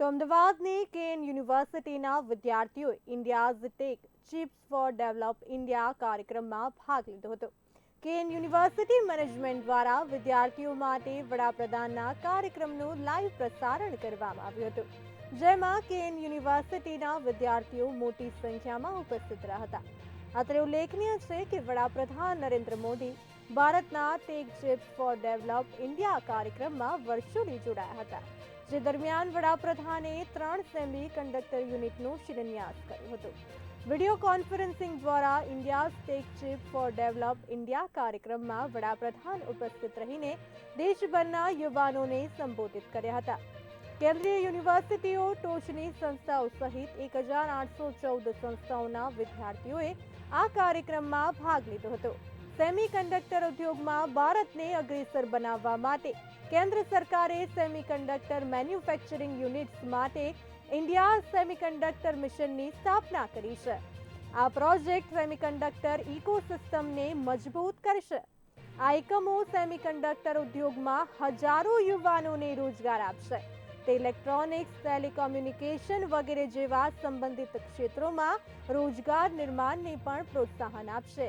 તો અમદાવાદની કેન યુનિવર્સિટીના વિદ્યાર્થીઓએ India's tech chips for develop India કાર્યક્રમમાં ભાગ લીધો હતો. કેન યુનિવર્સિટી મેનેજમેન્ટ દ્વારા વિદ્યાર્થીઓ માટે વડાપ્રધાનના કાર્યક્રમનું લાઈવ પ્રસારણ કરવામાં આવ્યું હતું. જેમાં કેન યુનિવર્સિટીના વિદ્યાર્થીઓ મોટી સંખ્યામાં ઉપસ્થિત રહ્યા હતા. અત્રે ઉલ્લેખનીય છે કે વડાપ્રધાન નરેન્દ્ર મોદી ભારતના tech chip for develop India કાર્યક્રમમાં વર્ચ્યુઅલી જોડાયા હતા, જે દરમિયાન વડાપ્રધાને ત્રણ સેમી કંડક્ટર યુનિટનું શિલાન્યાસ કર્યું હતું. વીડિયો કોન્ફરન્સિંગ દ્વારા India tech chip for develop India કાર્યક્રમમાં વડાપ્રધાન ઉપસ્થિત રહીને દેશભરના યુવાનોને સંબોધિત કર્યા હતા. કેન્દ્રીય યુનિવર્સિટીઓ, ટોચની સંસ્થાઓ સહિત એક હજાર આઠસો ચૌદ સંસ્થાઓના વિદ્યાર્થીઓએ આ કાર્યક્રમમાં ભાગ લીધો હતો. સેમિકન્ડક્ટર ઉદ્યોગમાં ભારતને અગ્રેસર બનાવવા માટે કેન્દ્ર સરકારે સેમિકન્ડક્ટર મેન્યુફેક્ચરિંગ યુનિટ્સ માટે ઇન્ડિયા સેમિકન્ડક્ટર મિશનની સ્થાપના કરી છે. આ પ્રોજેક્ટ સેમિકન્ડક્ટર ઇકોસિસ્ટમને મજબૂત કરશે. આ એકમો સેમિકન્ડક્ટર ઉદ્યોગમાં હજારો યુવાનોને રોજગાર આપશે. તે ઇલેક્ટ્રોનિક્સ, ટેલિકોમ્યુનિકેશન વગેરે જેવા સંબંધિત ક્ષેત્રોમાં રોજગાર નિર્માણને પણ પ્રોત્સાહન આપશે.